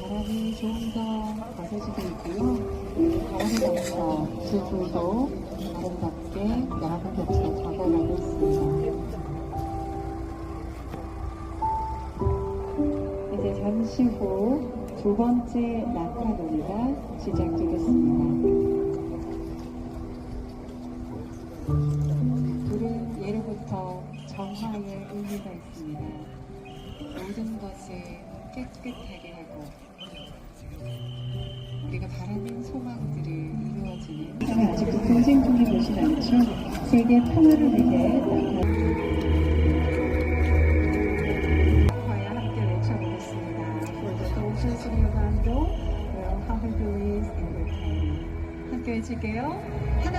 바람이 조금 더 거세지고 있고요. 바람이 넘쳐 지구도 아름답게 야간 볕에 작업하고 있습니다. 이제 잠시 후 두 번째 낙하놀이가 시작되겠습니다. 불은 예로부터 정화의 의미가 있습니다. 모든 것을 깨끗하게 하고 우리가 바라는 소망들을 이루어지는 아직도 동생통에 보진 않죠? 세계 평화를 위해 과야 함께 외쳐보겠습니다. For the soldiers of Uganda, 함께 외칠게요. 하나,